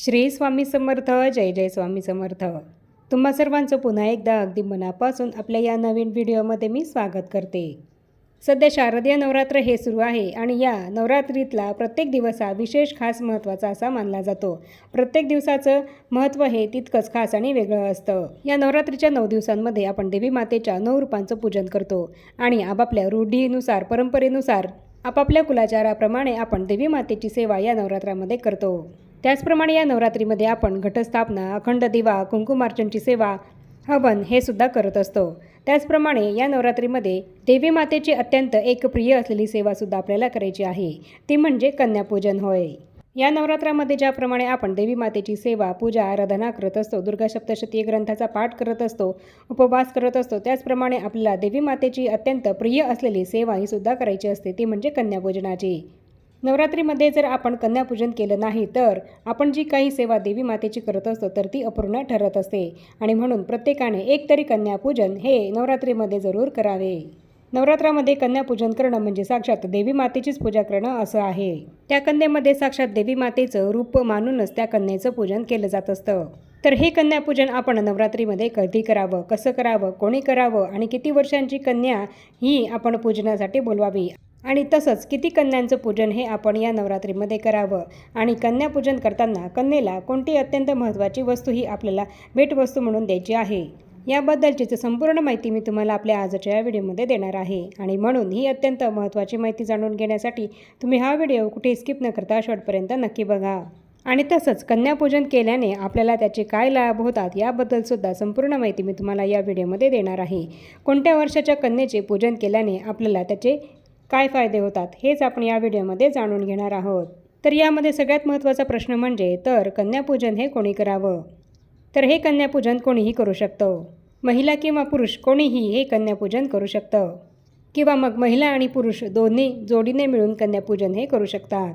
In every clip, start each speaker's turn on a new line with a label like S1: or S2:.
S1: श्री स्वामी समर्थ जय जय स्वामी समर्थ. तुम्हा सर्वांचं पुन्हा एकदा अगदी मनापासून आपल्या या नवीन व्हिडिओमध्ये मी स्वागत करते. सध्या शारदीय नवरात्र हे सुरू आहे आणि या नवरात्रीतला प्रत्येक दिवस हा विशेष खास महत्त्वाचा असा मानला जातो. प्रत्येक दिवसाचं महत्त्व हे तितकंच खास आणि वेगळं असतं. या नवरात्रीच्या नऊ दिवसांमध्ये आपण देवी मातेच्या नऊ रूपांचं पूजन करतो आणि आपापल्या रूढीनुसार परंपरेनुसार आपापल्या कुलाचाराप्रमाणे आपण देवी मातेची सेवा या नवरात्रामध्ये करतो. त्याचप्रमाणे या नवरात्रीमध्ये आपण घटस्थापना अखंड दिवा कुंकुमार्चनची सेवा हवन हे सुद्धा करत असतो. त्याचप्रमाणे या नवरात्रीमध्ये देवी मातेची अत्यंत एक प्रिय असलेली सेवासुद्धा आपल्याला करायची आहे. ती म्हणजे कन्यापूजन होय. या नवरात्रामध्ये ज्याप्रमाणे आपण देवी मातेची सेवा पूजा आराधना करत असतो दुर्गा सप्तशती ग्रंथाचा पाठ करत असतो उपवास करत असतो त्याचप्रमाणे आपल्याला देवी मातेची अत्यंत प्रिय असलेली सेवा ही सुद्धा करायची असते. ती म्हणजे कन्यापूजनाची. नवरात्रीमध्ये जर आपण कन्यापूजन केलं नाही तर आपण जी काही सेवा देवी मातेची करत असतो तर ती अपूर्ण ठरत असते. आणि म्हणून प्रत्येकाने एक तरी कन्यापूजन हे नवरात्रीमध्ये जरूर करावे. नवरात्रामध्ये कन्यापूजन करणं म्हणजे साक्षात देवी मातेचीच पूजा करणं असं आहे. त्या कन्येमध्ये साक्षात देवी मातेचं रूप मानूनच त्या कन्येचं पूजन केलं जात असतं. तर हे कन्यापूजन आपण नवरात्रीमध्ये कधी करावं कसं करावं कोणी करावं आणि किती वर्षांची कन्या ही आपण पूजनासाठी बोलवावी? आणि तसंच किती कन्यांचं पूजन हे आपण या नवरात्रीमध्ये करावं? आणि कन्यापूजन करताना कन्येला कोणती अत्यंत महत्त्वाची वस्तू ही आपल्याला भेटवस्तू म्हणून द्यायची आहे? याबद्दलची संपूर्ण माहिती मी तुम्हाला आपल्या आजच्या या व्हिडिओमध्ये देणार आहे. आणि म्हणून ही अत्यंत महत्त्वाची माहिती जाणून घेण्यासाठी तुम्ही हा व्हिडिओ कुठे स्किप न करता शेवटपर्यंत नक्की बघा. आणि तसंच कन्यापूजन केल्याने आपल्याला त्याचे काय लाभ होतात याबद्दल सुद्धा संपूर्ण माहिती मी तुम्हाला या व्हिडिओमध्ये देणार आहे. कोणत्या वर्षाच्या कन्येचे पूजन केल्याने आपल्याला त्याचे काय फायदे होतात हेच आपण या व्हिडिओमध्ये जाणून घेणार आहोत. तर यामध्ये सगळ्यात महत्त्वाचा प्रश्न म्हणजे तर कन्यापूजन हे कोणी करावं? तर हे कन्यापूजन कोणीही करू शकतं. महिला किंवा पुरुष कोणीही हे कन्यापूजन करू शकतं. किंवा मग महिला आणि पुरुष दोन्ही जोडीने मिळून कन्यापूजन हे करू शकतात.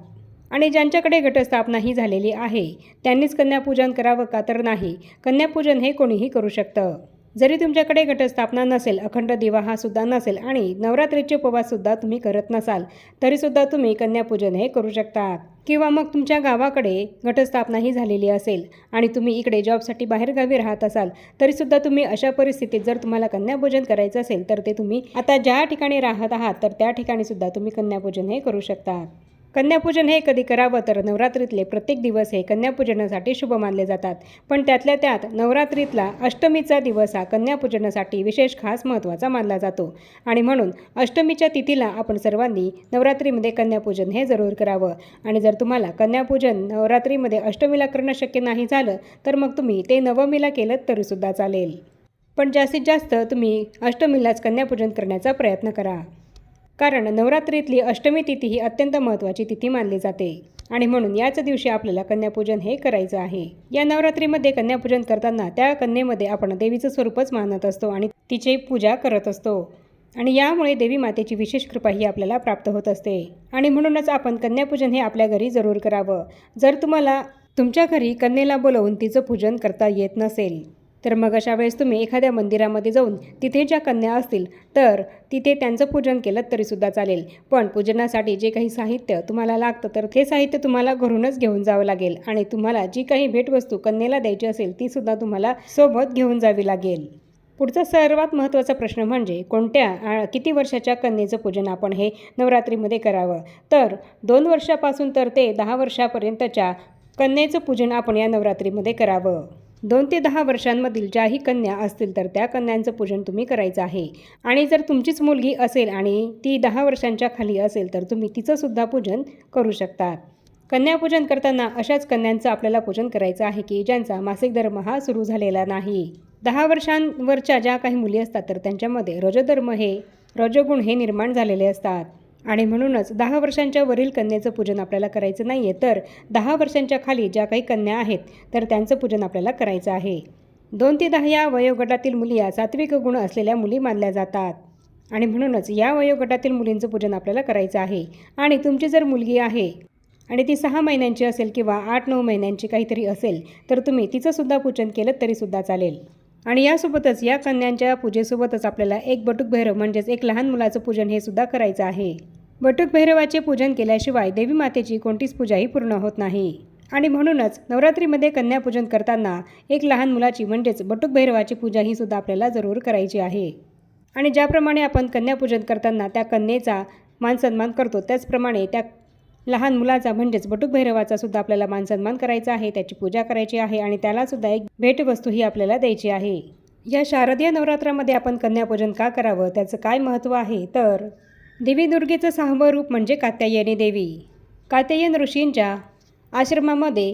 S1: आणि ज्यांच्याकडे घटस्थापना ही झालेली आहे त्यांनीच कन्यापूजन करावं का तर नाही? कन्यापूजन हे कोणीही करू शकतं. जरी तुमच्याकडे घटस्थापना नसेल अखंड दिवा हा सुद्धा नसेल आणि नवरात्रीचे उपवाससुद्धा तुम्ही करत नसाल तरीसुद्धा तुम्ही कन्यापूजन हे करू शकता. किंवा मग तुमच्या गावाकडे घटस्थापनाही झालेली असेल आणि तुम्ही इकडे जॉबसाठी बाहेरगावी राहत असाल तरीसुद्धा तुम्ही अशा परिस्थितीत जर तुम्हाला कन्यापूजन करायचं असेल तर ते तुम्ही आता ज्या ठिकाणी राहत आहात तर त्या ठिकाणी सुद्धा तुम्ही कन्यापूजन हे करू शकता. कन्यापूजन हे कधी करावं तर नवरात्रीतले प्रत्येक दिवस हे कन्यापूजनासाठी शुभ मानले जातात. पण त्यातल्या त्यात नवरात्रीतला अष्टमीचा दिवस हा कन्यापूजनासाठी विशेष खास महत्त्वाचा मानला जातो. आणि म्हणून अष्टमीच्या तिथीला आपण सर्वांनी नवरात्रीमध्ये कन्यापूजन हे जरूर करावं. आणि जर तुम्हाला कन्यापूजन नवरात्रीमध्ये अष्टमीला करणं शक्य नाही झालं तर मग तुम्ही ते नवमीला केलं तरीसुद्धा चालेल. पण जास्तीत जास्त तुम्ही अष्टमीलाच कन्यापूजन करण्याचा प्रयत्न करा. कारण नवरात्रीतली अष्टमी तिथी ही अत्यंत महत्त्वाची तिथी मानली जाते. आणि म्हणून याच दिवशी आपल्याला कन्यापूजन हे करायचं आहे. या नवरात्रीमध्ये कन्यापूजन करताना त्या कन्येमध्ये आपण देवीचं स्वरूपच मानत असतो आणि तिची पूजा करत असतो. आणि यामुळे देवी मातेची विशेष कृपा ही आपल्याला प्राप्त होत असते. आणि म्हणूनच आपण कन्यापूजन हे आपल्या घरी जरूर करावं. जर तुम्हाला तुमच्या घरी कन्येला बोलवून तिचं पूजन करता येत नसेल तर मग अशा वेळेस तुम्ही एखाद्या मंदिरामध्ये जाऊन तिथे ज्या कन्या असतील तर तिथे त्यांचं पूजन केलं तरीसुद्धा चालेल. पण पूजनासाठी जे काही साहित्य तुम्हाला लागतं तर ते साहित्य तुम्हाला घरूनच घेऊन जावं लागेल आणि तुम्हाला जी काही भेटवस्तू कन्येला द्यायची असेल तीसुद्धा तुम्हाला सोबत घेऊन जावी लागेल. पुढचा सर्वात महत्त्वाचा प्रश्न म्हणजे कोणत्या किती वर्षाच्या कन्येचं पूजन आपण हे नवरात्रीमध्ये करावं? तर दोन वर्षापासून तर ते दहा वर्षापर्यंतच्या कन्येचं पूजन आपण या नवरात्रीमध्ये करावं. दोन ते दहा वर्षांमधील ज्याही कन्या असतील तर त्या कन्यांचं पूजन तुम्ही करायचं आहे. आणि जर तुमचीच मुलगी असेल आणि ती दहा वर्षांच्या खाली असेल तर तुम्ही तिचंसुद्धा पूजन करू शकतात कन्यापूजन करताना अशाच कन्यांचं आपल्याला पूजन करायचं आहे की ज्यांचा मासिक धर्म हा सुरू झालेला नाही. दहा वर्षांवरच्या ज्या काही मुली असतात तर त्यांच्यामध्ये रजधर्म हे रजगुण हे निर्माण झालेले असतात. आणि म्हणूनच दहा वर्षांच्या वरील कन्येचं पूजन आपल्याला करायचं नाही आहे तर दहा वर्षांच्या खाली ज्या काही कन्या आहेत तर त्यांचं पूजन आपल्याला करायचं आहे. दोन ते दहा या वयोगटातील मुली या सात्विक गुण असलेल्या मुली मानल्या जातात. आणि म्हणूनच या वयोगटातील मुलींचं पूजन आपल्याला करायचं आहे. आणि तुमची जर मुलगी आहे आणि ती सहा महिन्यांची असेल किंवा आठ नऊ महिन्यांची काहीतरी असेल तर तुम्ही तिचंसुद्धा पूजन केलं तरीसुद्धा चालेल. आणि यासोबतच या कन्यांच्या पूजेसोबतच आपल्याला एक बटुक भैरव म्हणजेच एक लहान मुलाचं पूजन हे सुद्धा करायचं आहे. बटुक भैरवाचे पूजन केल्याशिवाय देवी मातेची कोणतीच पूजाही पूर्ण होत नाही. आणि म्हणूनच नवरात्रीमध्ये कन्यापूजन करताना एक लहान मुलाची म्हणजेच बटुक भैरवाची पूजा ही सुद्धा आपल्याला जरूर करायची आहे. आणि ज्याप्रमाणे आपण कन्यापूजन करताना त्या कन्येचा मानसन्मान करतो त्याचप्रमाणे त्या लहान मुलाचा म्हणजेच बटुक भैरवाचा सुद्धा आपल्याला मानसन्मान करायचा आहे त्याची पूजा करायची आहे आणि त्यालासुद्धा एक भेटवस्तू ही आपल्याला द्यायची आहे. या शारदीय नवरात्रामध्ये आपण कन्यापूजन का करावं त्याचं काय महत्त्व आहे? तर देवी दुर्गेचं सहावं रूप म्हणजे कात्यायनी देवी. कात्यायन ऋषींच्या आश्रमामध्ये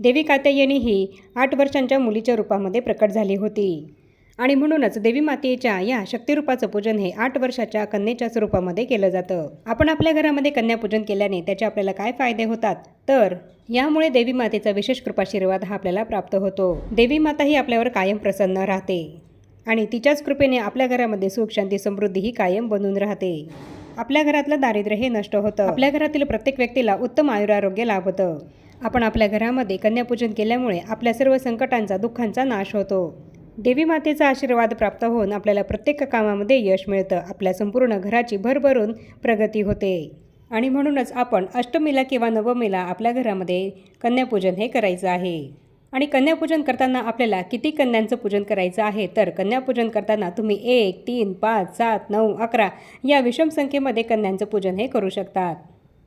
S1: देवी कात्यायनी ही आठ वर्षांच्या मुलीच्या रूपामध्ये प्रकट झाली होती. आणि म्हणूनच देवी मातेच्या या शक्तिरूपाचं पूजन हे आठ वर्षाच्या कन्येच्या स्वरूपामध्ये केलं जातं. आपण आपल्या घरामध्ये कन्यापूजन केल्याने त्याचे आपल्याला काय फायदे होतात? तर यामुळे देवी मातेचा विशेष कृपाशीर्वाद हा आपल्याला प्राप्त होतो. देवी माता ही आपल्यावर कायम प्रसन्न राहते आणि तिच्याच कृपेने आपल्या घरामध्ये सुख शांती समृद्धी ही कायम बनून राहते. आपल्या घरातलं दारिद्र्य हे नष्ट होतं. आपल्या घरातील प्रत्येक व्यक्तीला उत्तम आयुरारोग्य लाभतं. आपण आपल्या घरामध्ये कन्यापूजन केल्यामुळे आपल्या सर्व संकटांचा दुःखांचा नाश होतो. देवी मातेचा आशीर्वाद प्राप्त होऊन आपल्याला प्रत्येक कामामध्ये यश मिळतं. आपल्या संपूर्ण घराची भरभरून प्रगती होते. आणि म्हणूनच आपण अष्टमीला किंवा नवमीला आपल्या घरामध्ये कन्यापूजन हे करायचं आहे. आणि कन्यापूजन करताना आपल्याला किती कन्यांचं पूजन करायचं आहे? तर कन्यापूजन करताना तुम्ही एक तीन पाच सात नऊ अकरा या विषम संख्येमध्ये कन्यांचं पूजन हे करू शकतात.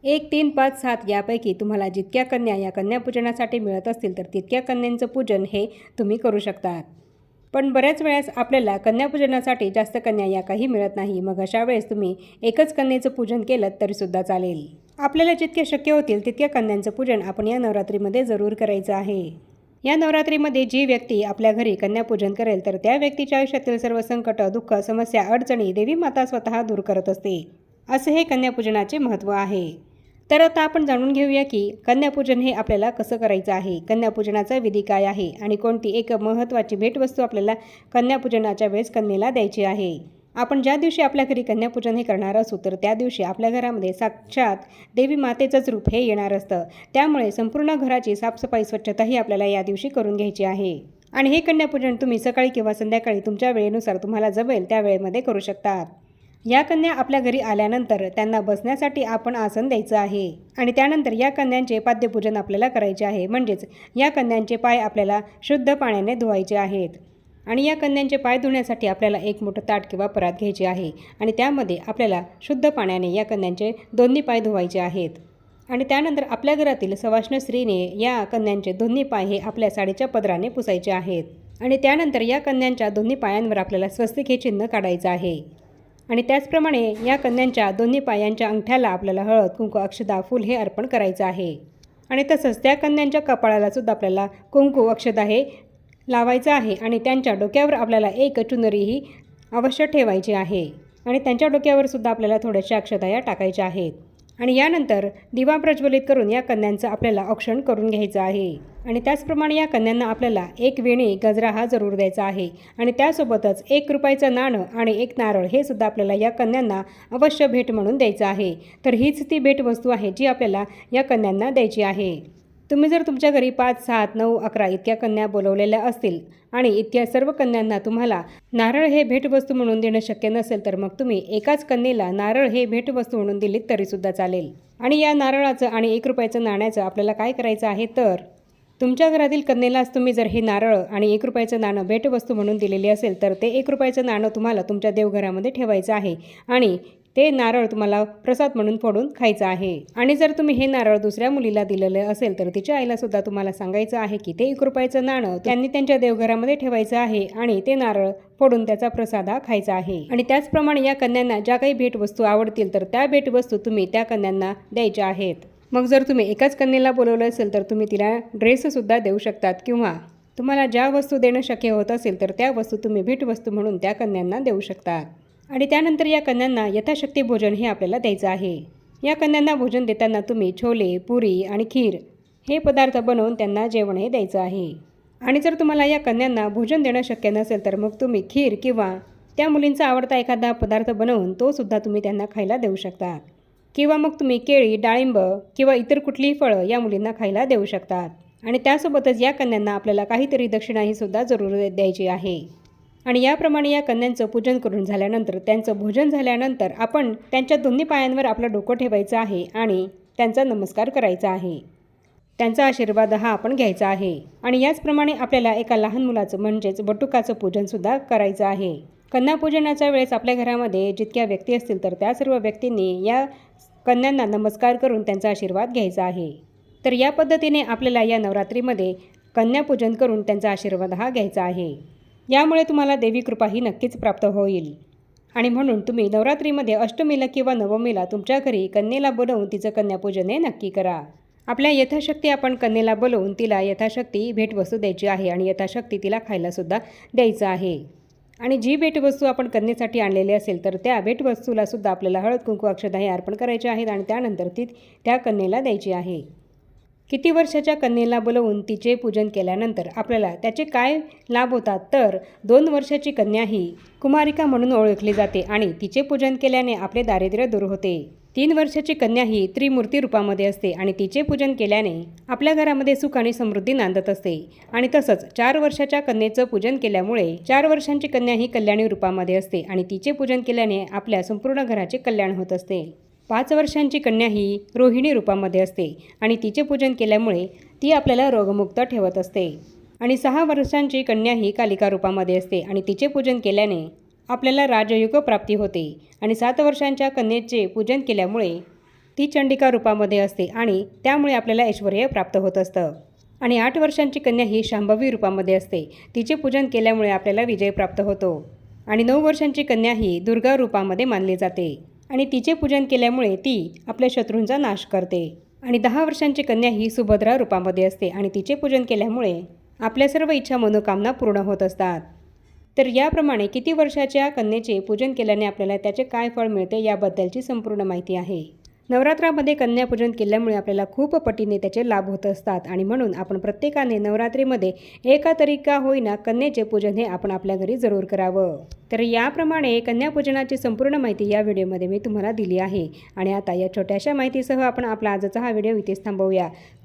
S1: एक तीन पाच सात यापैकी तुम्हाला जितक्या कन्या या कन्यापूजनासाठी मिळत असतील तर तितक्या कन्यांचं पूजन हे तुम्ही करू शकतात. पण बऱ्याच वेळेस आपल्याला कन्यापूजनासाठी जास्त कन्या या काही मिळत नाही. मग अशा वेळेस तुम्ही एकच कन्येचं पूजन केलं तरीसुद्धा चालेल. आपल्याला जितके शक्य होतील तितक्या कन्यांचं पूजन आपण या नवरात्रीमध्ये जरूर करायचं आहे. या नवरात्रीमध्ये जी व्यक्ती आपल्या घरी कन्यापूजन करेल तर त्या व्यक्तीच्या आयुष्यातील सर्व संकट दुःख समस्या अडचणी देवी माता स्वतः दूर करत असते. असे हे कन्यापूजनाचे महत्त्व आहे. तर आता आपण जाणून घेऊया की कन्यापूजन हे आपल्याला कसं करायचं आहे? कन्यापूजनाचा विधी काय आहे? आणि कोणती एक महत्त्वाची भेटवस्तू आपल्याला कन्यापूजनाच्या वेळेस कन्येला द्यायची आहे? आपण ज्या दिवशी आपल्या घरी कन्यापूजन हे करणार असू तर त्या दिवशी आपल्या घरामध्ये साक्षात देवी मातेचंच रूप हे येणार असतं. त्यामुळे संपूर्ण घराची साफसफाई स्वच्छताही आपल्याला या दिवशी करून घ्यायची आहे. आणि हे कन्यापूजन तुम्ही सकाळी किंवा संध्याकाळी तुमच्या वेळेनुसार तुम्हाला जमेल त्या वेळेमध्ये करू शकतात. या कन्या आपल्या घरी आल्यानंतर त्यांना बसण्यासाठी आपण आसन द्यायचं आहे. आणि त्यानंतर या कन्यांचे पाद्यपूजन आपल्याला करायचे आहे. म्हणजेच या कन्यांचे पाय आपल्याला शुद्ध पाण्याने धुवायचे आहेत. आणि या कन्यांचे पाय धुण्यासाठी आपल्याला एक मोठं ताट किंवा परात घ्यायचे आहे. आणि त्यामध्ये आपल्याला शुद्ध पाण्याने या कन्यांचे दोन्ही पाय धुवायचे आहेत. आणि त्यानंतर आपल्या घरातील सवाष्ण स्त्रीने या कन्यांचे दोन्ही पाय हे आपल्या साडीच्या पदराने पुसायचे आहेत. आणि त्यानंतर या कन्यांच्या दोन्ही पायांवर आपल्याला स्वस्तिक हे चिन्ह काढायचं आहे. आणि त्याचप्रमाणे या कन्यांच्या दोन्ही पायांच्या अंगठ्याला आपल्याला हळद कुंकू अक्षदा फूल हे अर्पण करायचं आहे. आणि तसंच त्या कन्यांच्या कपाळाला सुद्धा आपल्याला कुंकू अक्षदा हे लावायचं आहे आणि त्यांच्या डोक्यावर आपल्याला एक चुनरीही अवश्य ठेवायची आहे. आणि त्यांच्या डोक्यावर सुद्धा आपल्याला थोड्याशा अक्षदाया टाकायच्या आहेत. आणि यानंतर दिवा प्रज्वलित करून या कन्यांचं आपल्याला औक्षण करून घ्यायचं आहे. आणि त्याचप्रमाणे या कन्यांना आपल्याला एक वेणी गजरा हा जरूर द्यायचा आहे. आणि त्यासोबतच एक रुपयाचं नाणं आणि एक नारळ हे सुद्धा आपल्याला या कन्यांना अवश्य भेट म्हणून द्यायचं आहे. तर हीच ती भेटवस्तू आहे जी आपल्याला या कन्यांना द्यायची आहे. तुम्ही जर तुमच्या घरी पाच सात नऊ अकरा इतक्या कन्या बोलवलेल्या असतील आणि इतक्या सर्व कन्यांना तुम्हाला नारळ हे भेटवस्तू म्हणून देणं शक्य नसेल तर मग तुम्ही एकाच कन्येला नारळ हे भेटवस्तू म्हणून दिलीत तरीसुद्धा चालेल. आणि या नारळाचं आणि एक रुपयाचं नाण्याचं आपल्याला काय करायचं आहे तर तुमच्या घरातील कन्येलाच तुम्ही जर हे नारळ आणि एक रुपयाचं नाणं भेटवस्तू म्हणून दिलेली असेल तर ते एक रुपयाचं नाणं तुम्हाला तुमच्या देवघरामध्ये ठेवायचं आहे. आणि ते नारळ तुम्हाला प्रसाद म्हणून फोडून खायचं आहे. आणि जर तुम्ही हे नारळ दुसऱ्या मुलीला दिलेलं असेल तर तिच्या आईला सुद्धा तुम्हाला सांगायचं आहे की ते एक रुपयाचं नाणं त्यांनी त्यांच्या देवघरामध्ये ठेवायचं आहे आणि ते नारळ फोडून त्याचा प्रसाद हा खायचा आहे. आणि त्याचप्रमाणे या कन्यांना ज्या काही भेटवस्तू आवडतील तर त्या भेटवस्तू तुम्ही त्या कन्यांना द्यायच्या आहेत. मग जर तुम्ही एकाच कन्येला बोलवलं असेल तर तुम्ही तिला ड्रेससुद्धा देऊ शकतात किंवा तुम्हाला ज्या वस्तू देणं शक्य होत असेल तर त्या वस्तू तुम्ही भेटवस्तू म्हणून त्या कन्यांना देऊ शकतात. आणि त्यानंतर या कन्यांना यथाशक्ती भोजन हे आपल्याला द्यायचं आहे. या कन्यांना भोजन देताना तुम्ही छोले पुरी आणि खीर हे पदार्थ बनवून त्यांना जेवण हे द्यायचं आहे. आणि जर तुम्हाला या कन्यांना भोजन देणं शक्य नसेल तर मग तुम्ही खीर किंवा त्या मुलींचा आवडता एखादा पदार्थ बनवून तोसुद्धा तुम्ही त्यांना खायला देऊ शकता. किंवा मग तुम्ही केळी डाळिंब किंवा इतर कुठलीही फळं या मुलींना खायला देऊ शकतात आणि त्यासोबतच या कन्यांना आपल्याला काहीतरी दक्षिणाही सुद्धा जरूर द्यायची आहे. आणि याप्रमाणे या कन्यांचं पूजन करून झाल्यानंतर त्यांचं भोजन झाल्यानंतर आपण त्यांच्या दोन्ही पायांवर आपलं डोकं ठेवायचं आहे आणि त्यांचा नमस्कार करायचा आहे. त्यांचा आशीर्वाद हा आपण घ्यायचा आहे आणि याचप्रमाणे आपल्याला एका लहान मुलाचं म्हणजेच बटुकाचं पूजनसुद्धा करायचं आहे. कन्यापूजनाच्या वेळेस आपल्या घरामध्ये जितक्या व्यक्ती असतील तर त्या सर्व व्यक्तींनी या कन्यांना नमस्कार करून त्यांचा आशीर्वाद घ्यायचा आहे. तर या पद्धतीने आपल्याला या नवरात्रीमध्ये कन्यापूजन करून त्यांचा आशीर्वाद हा घ्यायचा आहे. यामुळे तुम्हाला देवी कृपा ही नक्कीच प्राप्त होईल. आणि म्हणून तुम्ही नवरात्रीमध्ये अष्टमीला किंवा नवमीला तुमच्या घरी कन्येला बोलवून तिचं कन्यापूजन हे नक्की करा. आपल्या यथाशक्ती आपण कन्येला बोलवून तिला यथाशक्ती भेटवस्तू द्यायची आहे आणि यथाशक्ती तिला खायलासुद्धा द्यायचं आहे. आणि जी भेटवस्तू आपण कन्येसाठी आणलेली असेल तर त्या भेटवस्तूलासुद्धा आपल्याला हळद कुंकू अक्षता हे अर्पण करायचे आहेत आणि त्यानंतर ती त्या कन्येला द्यायची आहे. किती वर्षाच्या कन्येला बोलवून तिचे पूजन केल्यानंतर आपल्याला त्याचे काय लाभ होतात? तर दोन वर्षाची कन्या ही कुमारिका म्हणून ओळखली जाते आणि तिचे पूजन केल्याने आपले दारिद्र्य दूर होते. तीन वर्षाची कन्या ही त्रिमूर्ती रूपामध्ये असते आणि तिचे पूजन केल्याने आपल्या घरामध्ये सुख आणि समृद्धी नांदत असते. आणि तसंच चार वर्षाच्या कन्येचं पूजन केल्यामुळे चार वर्षांची कन्या ही कल्याणी रूपामध्ये असते आणि तिचे पूजन केल्याने आपल्या संपूर्ण घराचे कल्याण होत असते. पाच वर्षांची कन्या ही रोहिणी रूपामध्ये असते आणि तिचे पूजन केल्यामुळे ती आपल्याला रोगमुक्त ठेवत असते. आणि सहा वर्षांची कन्या ही कालिका रूपामध्ये असते आणि तिचे पूजन केल्याने आपल्याला राजयुग प्राप्ती होते आणि सात वर्षांच्या कन्येचे पूजन केल्यामुळे ती चंडिका रूपामध्ये असते आणि त्यामुळे आपल्याला ऐश्वर प्राप्त होत असतं. आणि आठ वर्षांची कन्या ही शांभवी रूपामध्ये असते. तिचे पूजन केल्यामुळे आपल्याला विजय प्राप्त होतो. आणि नऊ वर्षांची कन्या ही दुर्गा रूपामध्ये मानली जाते. आणि तिचे पूजन केल्यामुळे ती आपल्या शत्रूंचा नाश करते. आणि दहा वर्षांची कन्या ही सुभद्रा रूपामध्ये असते आणि तिचे पूजन केल्यामुळे आपल्या सर्व इच्छा मनोकामना पूर्ण होत असतात. तर याप्रमाणे किती वर्षाच्या कन्येचे पूजन केल्याने आपल्याला त्याचे काय फळ मिळते याबद्दलची संपूर्ण माहिती आहे. नवरात्रामध्ये कन्यापूजन केल्यामुळे आपल्याला खूप पटीने त्याचे लाभ होत असतात. आणि म्हणून आपण प्रत्येकाने नवरात्रीमध्ये एका तरी का होईना कन्याचे पूजन हे आपण आपल्या घरी जरूर करावं. तर याप्रमाणे कन्यापूजनाची संपूर्ण माहिती या व्हिडिओमध्ये मी तुम्हाला दिली आहे. आणि आता या छोट्याशा माहितीसह आपण आपला आजचा हा व्हिडिओ इथेच थांबवूया.